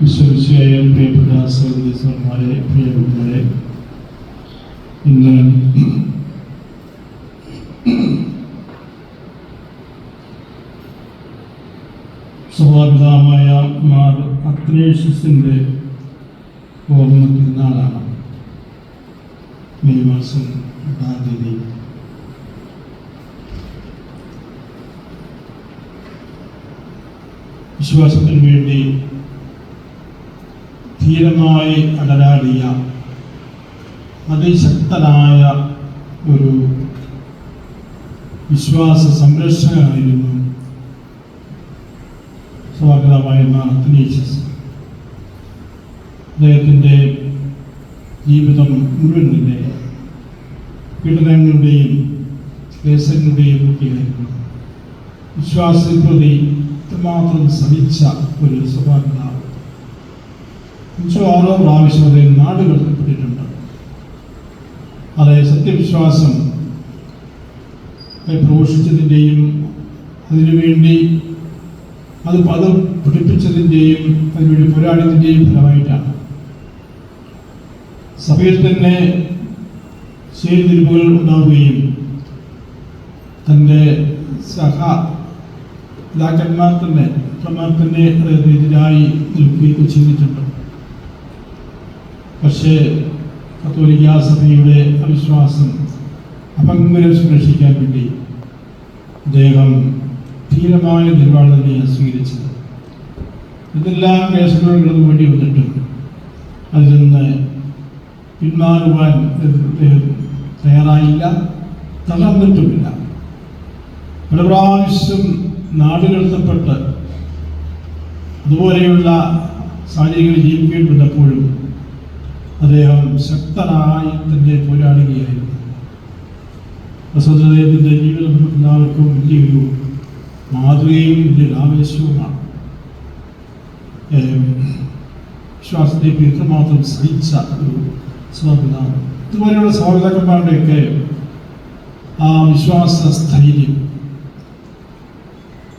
വിശ്വസിയായ പ്രിയപ്പെട്ട സഹോദരിമാരെ പ്രിയപ്പെട്ടവരെ ഇന്ന് സഭാപിതാവായ മാർ അത്രേഷ്യസിന്റെ ഓർമ്മ തിരുനാളാണ് മെയ് മാസം എട്ടാം തീയതി. വിശ്വാസത്തിന് വേണ്ടി ധീരമായി അടരാടിയ അതിശക്തനായ ഒരു വിശ്വാസ സംരക്ഷകനായിരുന്നു സ്വാഗതമായിരുന്ന അത്തനീഷ്യസ് അദ്ദേഹത്തിന്റെ ജീവിതം തന്നെ പീഡനങ്ങളുടെയും ക്ലേശങ്ങളുടെയും ഒക്കെയായിരുന്നു. വിശ്വാസത്തിൽ പ്രതി ഇത്രമാത്രം ശ്രമിച്ച ഒരു സ്വഭാവനാണ് അഞ്ചോ ആറോ പ്രാവശ്യം അദ്ദേഹം നാട് കടത്തപ്പെട്ടിട്ടുണ്ട് അതെ സത്യവിശ്വാസം പ്രഘോഷിച്ചതിന്റെയും അതിനുവേണ്ടി അത് പദം പഠിപ്പിച്ചതിന്റെയും അതിനുവേണ്ടി പോരാടിയതിന്റെയും ഫലമായിട്ടാണ്. സഭയിൽ തന്നെ ചേരിതിരിവുകൾ ഉണ്ടാവുകയും തന്റെ സഹ പിതാക്കന്മാർ തന്നെ പുത്രന്മാർ തന്നെ എതിരായി നിൽക്കുകയൊക്കെ ചെയ്തിട്ടുണ്ട്. പക്ഷേ കത്തോലിക്ക സഭയുടെ അവിശ്വാസം അപങ്കരം സംരക്ഷിക്കാൻ വേണ്ടി അദ്ദേഹം ധീരമായ നിലപാട് തന്നെയാണ് സ്വീകരിച്ചത്. ഇതെല്ലാം കേസങ്ങളും വേണ്ടി വന്നിട്ടും അതിൽ നിന്ന് പിന്മാറുവാൻ തയ്യാറായില്ല തളർന്നിട്ടുമില്ല. പല പ്രാവശ്യം നാടുകടത്തപ്പെട്ട് അതുപോലെയുള്ള സാഹചര്യങ്ങൾ ജീവിക്കേണ്ടി വന്നപ്പോഴും അദ്ദേഹം ശക്തനായി തന്റെ പോരാടുകയായിരുന്നു. ജീവിതം എല്ലാവർക്കും വലിയൊരു മാതൃകയും വലിയൊരു ആവേശവുമാണ് വിശ്വാസത്തെ എത്രമാത്രം സഹിച്ച ഒരു സ്വാപിതാവ് ഇതുപോലെയുള്ള സ്വാഗതക്കന്മാരുടെയൊക്കെ ആ വിശ്വാസ സ്ഥൈര്യം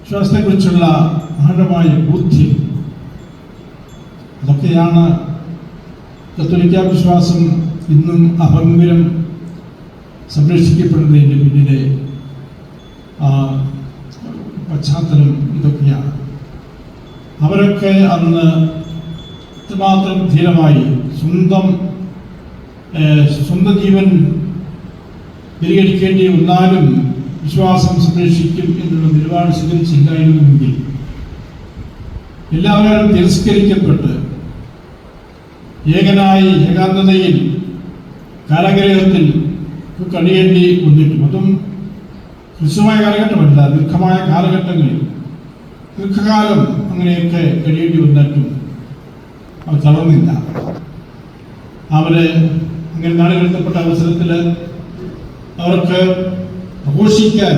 വിശ്വാസത്തെക്കുറിച്ചുള്ള ആഴമായ ബുദ്ധി അതൊക്കെയാണ് കത്തോലിക്ക വിശ്വാസം ഇന്നും അഭംഗുരം സംരക്ഷിക്കപ്പെടുന്നതിന്റെ പിന്നിലെ പശ്ചാത്തലം ഇതൊക്കെയാണ്. അവരൊക്കെ അന്ന് ഇത്രമാത്രം ധീരമായി സ്വന്തം സ്വന്തം ജീവൻ പരിഹരിക്കേണ്ടി വന്നാലും വിശ്വാസം സംരക്ഷിക്കും എന്നുള്ള നിലപാട് സ്വീകരിച്ചില്ലായിരുന്നുവെങ്കിൽ എല്ലാവരും തിരസ്കരിക്കപ്പെട്ട്. ഏകനായി ഏകാന്തതയിൽ കാലഗ്രഹത്തിൽ കഴിയേണ്ടി വന്നിട്ടും അതും ഹ്രസ്വമായ കാലഘട്ടമല്ല ദീർഘമായ കാലഘട്ടങ്ങളിൽ. ദീർഘകാലം അങ്ങനെയൊക്കെ കഴിയേണ്ടി വന്നിട്ടും അവർ തളർന്നില്ല. അവർ അങ്ങനെ നാടുകടത്തപ്പെട്ട അവസരത്തിൽ അവർക്ക് പ്രഘോഷിക്കാൻ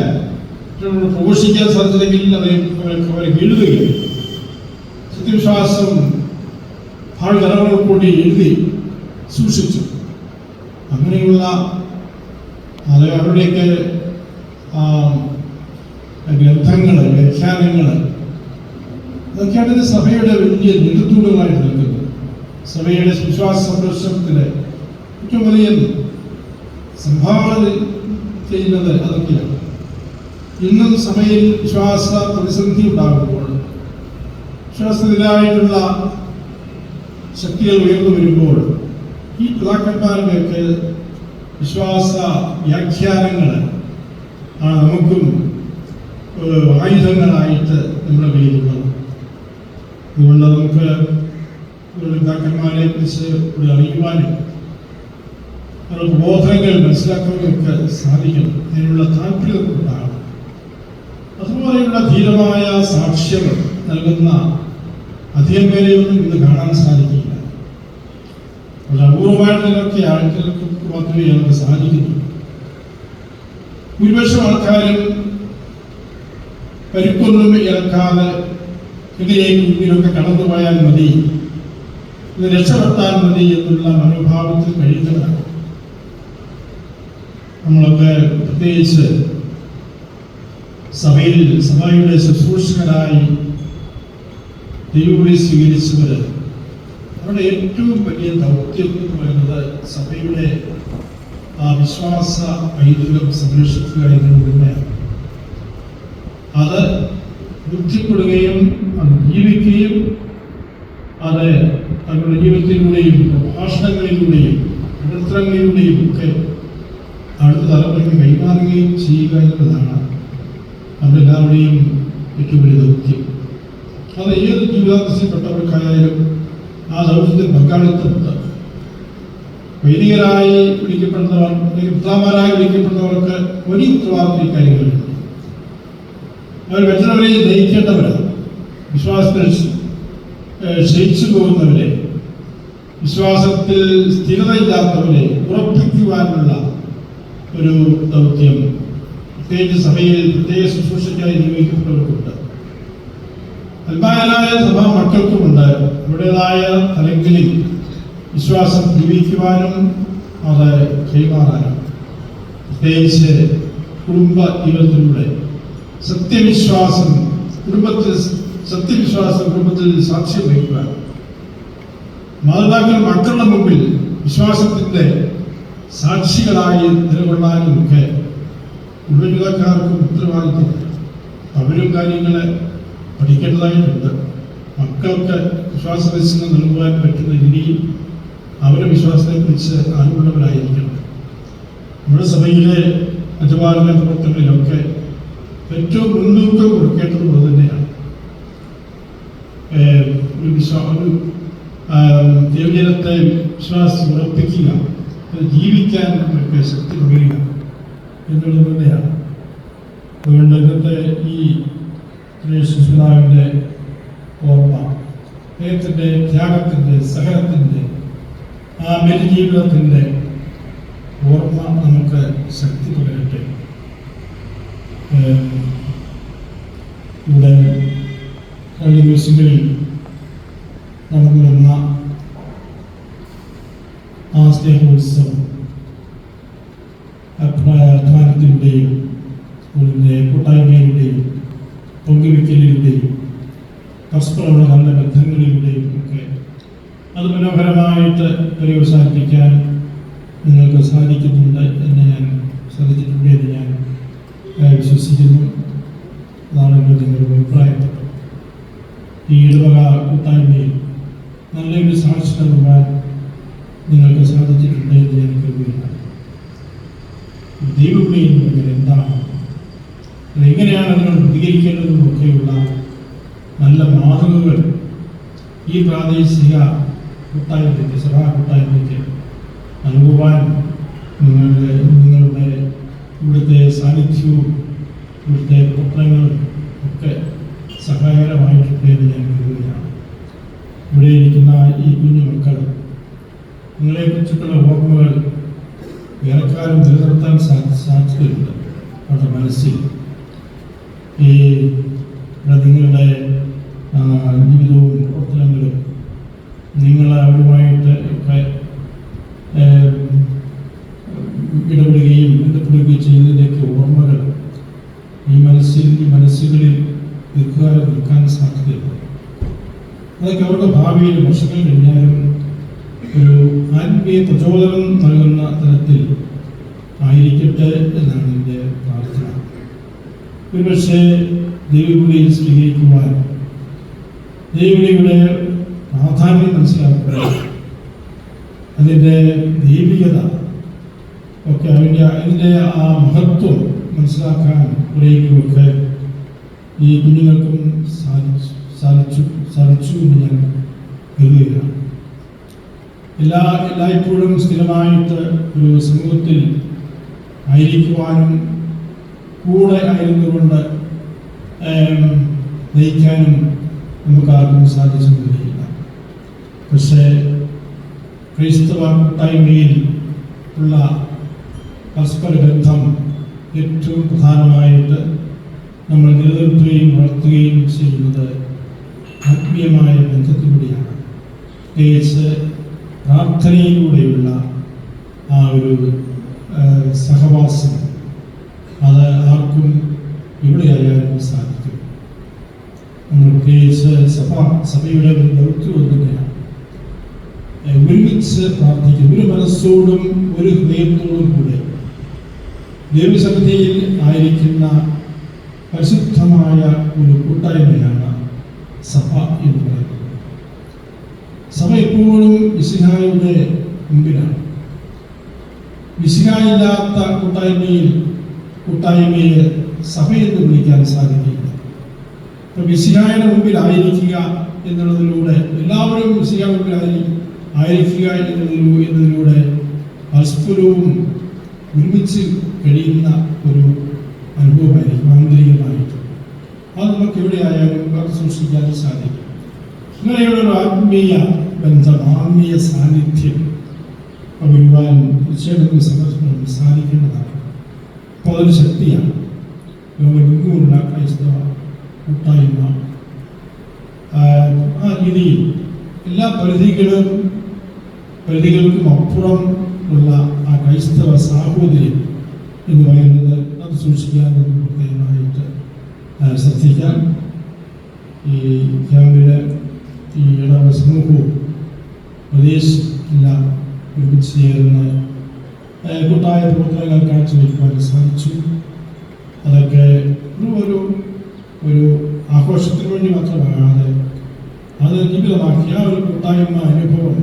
പ്രഘോഷിക്കാൻ സാധിച്ചില്ലെങ്കിൽ അവരെ അവരെ എഴുതുകയും സത്യവിശ്വാസം ഭാവി തലമുറകൾ കൂടി എഴുതി സൂക്ഷിച്ചു. അങ്ങനെയുള്ള അത് അവരുടെയൊക്കെ ഗ്രന്ഥങ്ങൾ വ്യാഖ്യാനങ്ങൾ അതൊക്കെയാണ് സഭയുടെ വലിയ നെടുത്തൂടുകളായിട്ട് നിൽക്കുന്നത് സഭയുടെ വിശ്വാസ സംരക്ഷണത്തിന് ഏറ്റവും വലിയ സംഭാവന ചെയ്യുന്നത് അതൊക്കെയാണ്. ഇന്നും സഭയിൽ വിശ്വാസ പ്രതിസന്ധി ഉണ്ടാകുമ്പോൾ വിശ്വാസത്തിനെതിരായിട്ടുള്ള ശക്തികൾ ഉയർന്നു വരുമ്പോൾ ഈ പിതാക്കന്മാരുടെയൊക്കെ വിശ്വാസ വ്യാഖ്യാനങ്ങൾ ആണ് നമുക്കും ആയുധങ്ങളായിട്ട് നമ്മുടെ കയ്യിലുള്ളത് അതുകൊണ്ട് നമുക്ക് പിതാക്കന്മാരെ കുറിച്ച് ഒരു അറിയുവാനും അവരുടെ ബോധങ്ങൾ മനസ്സിലാക്കാനൊക്കെ സാധിക്കും. അതിനുള്ള താല്പര്യം ഉണ്ടാകണം അതുപോലെയുള്ള ധീരമായ സാക്ഷ്യങ്ങൾ നൽകുന്ന അധികം പേരെയൊന്നും ഇന്ന് കാണാൻ സാധിക്കില്ല. വളരെ അപൂർവമായിട്ട് ആൾക്കാർക്ക് മാത്രമേ നമുക്ക് സാധിക്കുന്നുള്ളൂ ഭൂരിപക്ഷം ആൾക്കാരും പരിക്കൊന്നും ഇറക്കാതെ ഇതിലേക്ക് ഇതിലൊക്കെ കടന്നു പോയാൽ മതി ഇത് രക്ഷപ്പെടുത്താൻ മതി എന്നുള്ള മനോഭാവത്തിൽ കഴിയുന്നതാണ് നമ്മളൊക്കെ പ്രത്യേകിച്ച് സഭയിൽ സഭയുടെ ശുശ്രൂഷകരായി ദൈവവിളി സ്വീകരിച്ചവർ അവരുടെ ഏറ്റവും വലിയ ദൗത്യം എന്ന് പറയുന്നത് സഭയുടെ ആ വിശ്വാസ പൈതൃകം സംരക്ഷിക്കുക എന്നത് തന്നെയാണ് അത് ബുദ്ധിപ്പെടുകയും അത് ജീവിക്കുകയും അത് തങ്ങളുടെ ജീവിതത്തിലൂടെയും പ്രഭാഷണങ്ങളിലൂടെയും പ്രവർത്തനങ്ങളിലൂടെയും ഒക്കെ അടുത്ത തലമുറയ്ക്ക് കൈമാറുകയും ചെയ്യുക എന്നുള്ളതാണ് നമ്മളെല്ലാവരുടെയും ഏറ്റവും വലിയ ദൗത്യം. അത് ഏത് ജീവിതാന്തസ്സിൽപ്പെട്ടവർക്കായാലും ആ ദൗത്യത്തിൽ പങ്കാളിത്തമുണ്ട്. വൈദികരായി വിളിക്കപ്പെടുന്നവർ അല്ലെങ്കിൽ പിതാമാരായി വിളിക്കപ്പെടുന്നവർക്ക് ഒരു ഉത്തരവാദിത്വം ഇക്കാര്യങ്ങളുണ്ട് അവർ മറ്റുള്ളവരെ നയിക്കേണ്ടവരാണ് വിശ്വാസത്തിൽ ക്ഷയിച്ചു പോകുന്നവരെ വിശ്വാസത്തിൽ സ്ഥിരതയില്ലാത്തവരെ ഉറപ്പിക്കുവാനുള്ള ഒരു ദൗത്യം പ്രത്യേകിച്ച് സഭയിൽ പ്രത്യേക ശുശ്രൂഷയ്ക്കായി നിയോഗിക്കപ്പെട്ടവർക്കുണ്ട്. സഭ സഭാ മക്കൾക്കുമുണ്ട് അവരുടേതായ തലങ്ങളിൽ വിശ്വാസം ജീവിക്കുവാനും അത് കൈമാറാനും പ്രത്യേകിച്ച് കുടുംബ ജീവിതത്തിലൂടെ സത്യവിശ്വാസം കുടുംബത്തിൽ സത്യവിശ്വാസം കുടുംബത്തിൽ സാക്ഷ്യം വഹിക്കുവാൻ. മാതാപിതാക്കൾ മക്കളുടെ മുമ്പിൽ വിശ്വാസത്തിന്റെ സാക്ഷികളായി നിലകൊള്ളാനും ഒക്കെ കുടുംബക്കാർക്കും ഉത്തരവാദിത്വം. അവരും കാര്യങ്ങളെ പഠിക്കേണ്ടതായിട്ടുണ്ട്. മക്കൾക്ക് വിശ്വാസ പരിശീലനം നൽകുവാൻ പറ്റുന്ന രീതിയിൽ അവരുടെ വിശ്വാസത്തെക്കുറിച്ച് അറിവുള്ളവരായിരിക്കണം. നമ്മുടെ സഭയിലെ അജപാലന പ്രവർത്തനങ്ങളിലൊക്കെ ഏറ്റവും മുൻതൂക്കം കൊടുക്കേണ്ടത് പോലെ തന്നെയാണ് ഒരു വിശ്വാ ഒരു വിശ്വാസം ഉറപ്പിക്കുക അത് ജീവിക്കാൻ നമുക്ക് ശക്തി പകരുക എന്നുള്ളത് തന്നെയാണ്. അതുകൊണ്ട് ഇന്നത്തെ ഈ സുധാവിന്റെ ഓർമ്മ അദ്ദേഹത്തിന്റെ ത്യാഗത്തിന്റെ സഹനത്തിന്റെ ആ ബലിജീവിതത്തിന്റെ ഓർമ്മ നമുക്ക് ശക്തി പകരട്ടെ. ഇവിടെ കഴിഞ്ഞ ദിവസങ്ങളിൽ നടന്നു വന്ന ആ സ്നേഹോത്സവം അധ്വാനത്തിലൂടെയും അതിന്റെ കൂട്ടായ്മയിലൂടെയും പങ്കുവയ്ക്കലിലൂടെയും പരസ്പരമുള്ള നല്ല ബന്ധങ്ങളിലൂടെയും ഒക്കെ അത് മനോഹരമായിട്ട് പര്യവസാനിപ്പിക്കാൻ നിങ്ങൾക്ക് സാധിക്കുന്നുണ്ട് എന്ന് ഞാൻ സാധിച്ചിട്ടുണ്ട് എന്ന് ഞാൻ വിശ്വസിക്കുന്നു. അതാണ് എന്റെ നിങ്ങളുടെ അഭിപ്രായം. ഈ ഇടവക കൂട്ടായ്മയിൽ നല്ലൊരു സാക്ഷ്യം നൽകാൻ നിങ്ങൾക്ക് സാധിച്ചിട്ടുണ്ട് എന്ന് ഞാൻ കരുതുകയാണ് പറഞ്ഞാൽ എന്താണ്? എങ്ങനെയാണ് അതിനോട് പ്രതികരിക്കേണ്ടതെന്നും ഒക്കെയുള്ള നല്ല മാതൃകകൾ ഈ പ്രാദേശിക കൂട്ടായ്മയ്ക്ക് സഭാ കൂട്ടായ്മയ്ക്ക് നൽകുവാൻ നിങ്ങളുടെ നിങ്ങളുടെ ഇവിടുത്തെ സാന്നിധ്യവും ഇവിടുത്തെ പത്രങ്ങളും ഒക്കെ സഹായകരമായിട്ടുണ്ട് എന്ന് ഞാൻ കരുതുകയാണ്. ഇവിടെ ഇരിക്കുന്ന ഈ കുഞ്ഞു മക്കൾ നിങ്ങളെക്കുറിച്ചിട്ടുള്ള ഓർമ്മകൾ ഏറെക്കാലം നിലനിർത്താൻ സാധിച്ചിട്ടുണ്ട് അവരുടെ മനസ്സിൽ. ഈ നിങ്ങളുടെ ജീവിതവും പ്രവർത്തനങ്ങളും നിങ്ങൾ അവരുമായിട്ട് ഇടപെടുകയും ബന്ധപ്പെടുകയും ചെയ്യുന്നതിന്റെയൊക്കെ ഓർമ്മകൾ ഈ മനസ്സിൽ ഈ മനസ്സുകളിൽ ദീർഘകാലം നിൽക്കാൻ സാധ്യതയുണ്ട്. അതൊക്കെ അവരുടെ ഭാവിയിൽ വർഷങ്ങൾ കഴിഞ്ഞാലും ഒരു ആത്മീയ പ്രചോദനം നൽകുന്ന തരത്തിൽ ആയിരിക്കട്ടെ എന്നാണ് എന്റെ പ്രാർത്ഥന. ഒരുപക്ഷെ ദൈവവിളിയിൽ സ്വീകരിക്കുവാൻ ദൈവവിളിയുടെ പ്രാധാന്യം മനസ്സിലാക്കുക അതിന്റെ ദൈവികത ഒക്കെ അതിന്റെ അതിന്റെ ആ മഹത്വം മനസ്സിലാക്കാൻ കുറേക്കുമൊക്കെ ഈ കുഞ്ഞുങ്ങൾക്കും സാധിച്ചു സാധിച്ചു സാധിച്ചു എന്ന് ഞാൻ കരുതുകയാണ്. എല്ലാ എല്ലായ്പ്പോഴും സ്ഥിരമായിട്ട് ഒരു സമൂഹത്തിൽ ആയിരിക്കുവാനും കൂടെ ആയിരുന്നുകൊണ്ട് നയിക്കാനും നമുക്ക് ആർക്കും സാധിച്ചു വരികയില്ല പക്ഷേ ക്രൈസ്തവ കൂട്ടായ്മയിൽ ഉള്ള പരസ്പര ബന്ധം ഏറ്റവും പ്രധാനമായിട്ട് നമ്മൾ നിലനിർത്തുകയും വളർത്തുകയും ചെയ്യുന്നത് ആത്മീയമായ ബന്ധത്തിലൂടെയാണ്. പ്രത്യേകിച്ച് പ്രാർത്ഥനയിലൂടെയുള്ള ആ ഒരു സഹവാസം. അത് ആർക്കും എവിടെയായാലും സാധിക്കും പ്രത്യേകിച്ച് സഭ സഭയുടെ ഒരു ദൗത്യം തന്നെയാണ് ഒരുമിച്ച് പ്രാർത്ഥിക്കും. ഒരു മനസ്സോടും ഒരു ഹൃദയത്തോടും കൂടെ ദൈവസന്നിധിയിൽ ആയിരിക്കുന്ന പരിശുദ്ധമായ ഒരു കൂട്ടായ്മയാണ് സഭ എന്ന് പറയുന്നത്. സഭ എപ്പോഴും വിശിഹായുടെ മുമ്പിലാണ്. വിശിഹായില്ലാത്ത കൂട്ടായ്മയിൽ കൂട്ടായ്മയെ സഭ എന്ന് വിളിക്കാൻ സാധിക്കില്ല. മുമ്പിൽ മുമ്പിലായിരിക്കുക എന്നുള്ളതിലൂടെ എല്ലാവരും മിസിഹ മുമ്പിലായിരിക്കും ആയിരിക്കുക എന്നുള്ളതിലൂടെ എന്നതിലൂടെ പരസ്പരവും ഒരുമിച്ച് കഴിയുന്ന ഒരു അനുഭവമായിരിക്കും ആന്തരികമായിരിക്കും. അത് നമുക്ക് എവിടെയായാലും സൂക്ഷിക്കാൻ സാധിക്കും. ഇങ്ങനെയുള്ള ഒരു ആത്മീയ ബന്ധം ആത്മീയ സാന്നിധ്യം പകരുവാൻ തീർച്ചയായിട്ടും സമർപ്പണം സാധിക്കേണ്ടതാണ്. അപ്പോൾ അതൊരു ശക്തിയാണ്. ലോകമെങ്ങുമുള്ള ക്രൈസ്തവ കൂട്ടായ്മ ആ, എല്ലാ പരിധികളും പരിധികൾക്കും അപ്പുറം ഉള്ള ആ ക്രൈസ്തവ സാഹോദര്യം എന്ന് പറയുന്നത് അത് സൂക്ഷിക്കാൻ പ്രത്യേകമായിട്ട് ശ്രദ്ധിക്കാം. ഈ ക്യാമ്പിൽ ഈ ഇടവ സമൂഹവും പ്രദേശ് എല്ലാം ഒരുമിച്ച് ചേർന്ന് ആ, കൂട്ടായ പ്രവർത്തനങ്ങൾ കാഴ്ചവെക്കുവാൻ സാധിച്ചു. അതൊക്കെ ആഘോഷത്തിന് വേണ്ടി മാത്രമാകാതെ അത് ജീവിതമാക്കിയ ഒരു കൂട്ടായ്മ അനുഭവം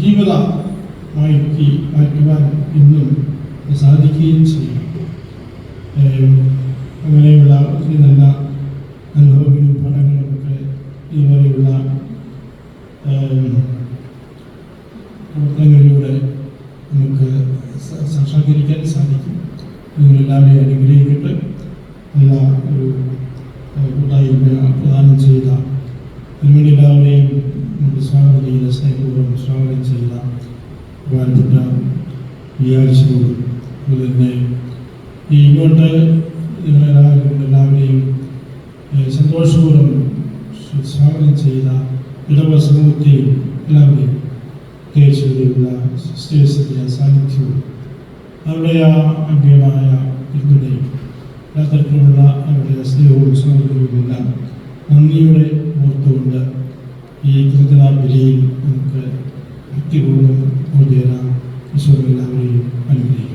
ജീവിതമാക്കി മാറ്റുവാൻ ഇന്നും സാധിക്കുകയും ചെയ്യും. അങ്ങനെയുള്ള ഒത്തിരി നല്ല അനുഭവങ്ങളും പഠനങ്ങളും ഒക്കെ ഇതുപോലെയുള്ള പ്രവർത്തനങ്ങളിലൂടെ നമുക്ക് സാക്ഷാത്കരിക്കാൻ സാധിക്കും. നിങ്ങളെല്ലാവരെയും അനുഗ്രഹിക്കട്ടെ. നല്ല ഒരു കൂട്ടായ്മ പ്രദാനം ചെയ്ത അതിനുവേണ്ടി എല്ലാവരെയും സ്വാഗതം ചെയ്ത സ്നേഹപൂർവം സ്വാഗതം ചെയ്ത ബഹുമാനപ്പെട്ട വിചാരിച്ചോട് അതുപോലെ തന്നെ ഈ ഇങ്ങോട്ട് നിങ്ങളെല്ലാവരും എല്ലാവരെയും സന്തോഷപൂർവം സ്വ- സ്വാഗതം ചെയ്ത ഇടവ സമൂഹത്തെയും എല്ലാവരെയും പ്രത്യേകിച്ചുള്ള സിസ്റ്റേഴ്സിന്റെ സാന്നിധ്യവും. അവരുടെ ആ അഭ്യമായ പിന്തുണയും എല്ലാ തരത്തിലുള്ള അവരുടെ സ്നേഹവും സൗകര്യവും എല്ലാം നന്ദിയോടെ ഓർത്തുകൊണ്ട് ഈ കൃത്യത ബലിയിൽ നമുക്ക് വ്യക്തിപൂർവം ഓടിയേറാം ഈശോ എല്ലാവരെയും അനുഗ്രഹിക്കും.